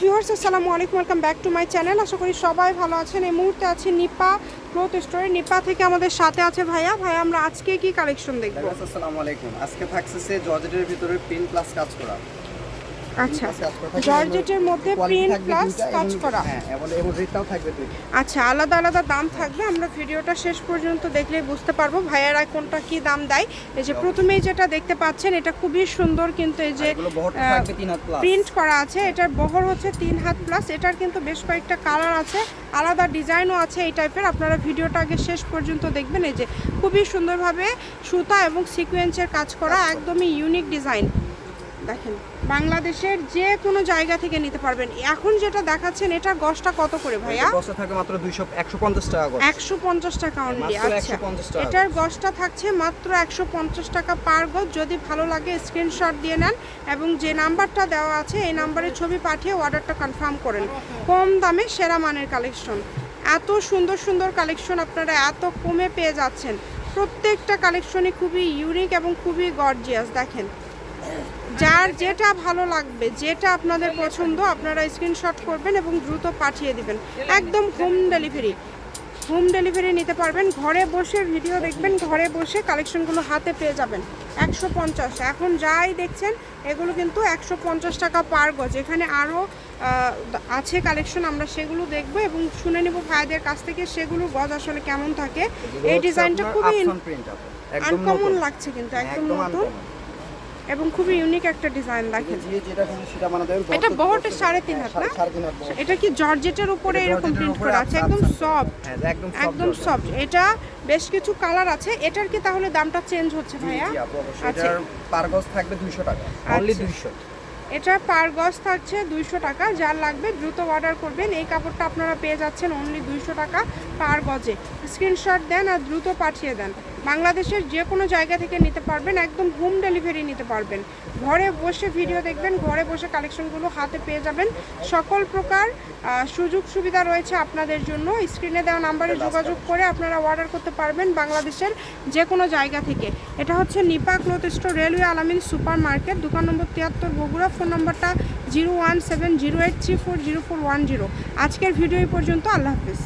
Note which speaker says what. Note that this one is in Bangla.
Speaker 1: ভিউয়ার্স, আসসালামু আলাইকুম, welcome back to my channel. আশা করি সবাই ভালো আছেন। এই মুহূর্তে আছে নিপা ক্লোথ স্টোরে নিপা থেকে আমাদের সাথে আছে ভাইয়া। ভাইয়া, আমরা আজকে কি কালেকশন দেখব?
Speaker 2: আসসালামু আলাইকুম। আজকে থাকছে জর্জেটের ভিতরে প্রিন্ট প্লাস কাজ করা।
Speaker 1: আচ্ছা জর্জেটের মধ্যে প্রিন্ট প্লাস কাজ করা।
Speaker 2: হ্যাঁ
Speaker 1: আচ্ছা আলাদা আলাদা দাম থাকবে। আমরা ভিডিওটা শেষ পর্যন্ত দেখলেই বুঝতে পারব ভাইয়ারা কোনটা কি দাম দেয়। এই যে প্রথমেই যেটা দেখতে পাচ্ছেন এটা খুবই সুন্দর কিন্তু এই যে প্রিন্ট করা আছে। এটার বহর হচ্ছে তিন হাত প্লাস এটার কিন্তু বেশ কয়েকটা কালার আছে। আলাদা ডিজাইনও আছে এই টাইপের আপনারা ভিডিওটা আগে শেষ পর্যন্ত দেখবেন। এই যে খুবই সুন্দরভাবে সুতা এবং সিকোয়েন্সের কাজ করা একদমই ইউনিক ডিজাইন দেখেন বাংলাদেশের যে কোনো জায়গা থেকে নিতে পারবেন। এখন যেটা দেখাচ্ছেন এটার গসটা কত করে ভাইয়া?
Speaker 2: বসে থাকবে মাত্র 200 150 টাকা
Speaker 1: একশো পঞ্চাশ টাকা অনলি আচ্ছা।
Speaker 2: 150 টাকা।
Speaker 1: এটার গসটা থাকছে মাত্র একশো পঞ্চাশ টাকা পার গজ। যদি ভালো লাগে স্ক্রিনশট দিয়ে নেন এবং যে নাম্বারটা দেওয়া আছে এই নাম্বারে ছবি পাঠিয়ে অর্ডারটা কনফার্ম করেন। কম দামে সেরা মানের কালেকশন এত সুন্দর সুন্দর কালেকশন আপনারা এত কমে পেয়ে যাচ্ছেন। প্রত্যেকটা কালেকশনই খুবই ইউনিক এবং খুবই গর্জিয়াস দেখেন। যার যেটা ভালো লাগবে যেটা আপনাদের পছন্দ আপনারা স্ক্রিনশট করবেন এবং দ্রুত পাঠিয়ে দিবেন। একদম হোম ডেলিভারি হোম ডেলিভারি নিতে পারবেন। ঘরে বসে ভিডিও দেখবেন ঘরে বসে কালেকশনগুলো হাতে পেয়ে যাবেন। একশো পঞ্চাশ। এখন যাই দেখছেন এগুলো কিন্তু একশো পঞ্চাশ টাকা পার গজ। এখানে আরও আছে কালেকশন আমরা সেগুলো দেখব এবং শুনে নেব ভাইদের কাছ থেকে সেগুলো গজ আসলে কেমন থাকে। এই ডিজাইনটা খুবই আনকমন লাগছে কিন্তু একদম নতুন। এবং খুবই ইউনিক একটা ডিজাইন দেখেন।
Speaker 2: বানাতে হবে
Speaker 1: এটা বহরটা সাড়ে তিন হাত না? এটা কি জর্জেটের উপরে এরকম প্রিন্ট করা আছে?
Speaker 2: আচ্ছা,
Speaker 1: একদম
Speaker 2: আচ্ছা।
Speaker 1: সফট
Speaker 2: হ্যাঁ একদম
Speaker 1: সফট এটা বেশ কিছু কালার আছে। এটার কি তাহলে দামটা চেঞ্জ হচ্ছে ভাইয়া? আচ্ছা।
Speaker 2: পারগস পার গজ থাকবে 200 টাকা। অনলি
Speaker 1: আচ্ছা।
Speaker 2: 200
Speaker 1: এটা পার গজ থাকছে দুইশো টাকা। যার লাগবে দ্রুত অর্ডার করবেন। এই কাপড়টা আপনারা পেয়ে যাচ্ছেন অনলি দুইশো টাকা পার গজে। স্ক্রিনশট দেন আর দ্রুত পাঠিয়ে দেন। বাংলাদেশের যে কোনো জায়গা থেকে নিতে পারবেন, একদম হোম ডেলিভারি নিতে পারবেন। ঘরে বসে ভিডিও দেখবেন, ঘরে বসে কালেকশনগুলো হাতে পেয়ে যাবেন। সকল প্রকার সুযোগ সুবিধা রয়েছে আপনাদের জন্য। স্ক্রিনে দেওয়া নাম্বারে যোগাযোগ করে আপনারা অর্ডার করতে পারবেন বাংলাদেশের যে কোনো জায়গা থেকে। এটা হচ্ছে Nipa cloth store railway Alamin super market দোকান নম্বর তিয়াত্তর, বগুড়া ফোন নম্বরটা zero one seven zero eight three four zero four one zero. আজকের ভিডিও এই পর্যন্ত, আল্লাহ হাফিজ।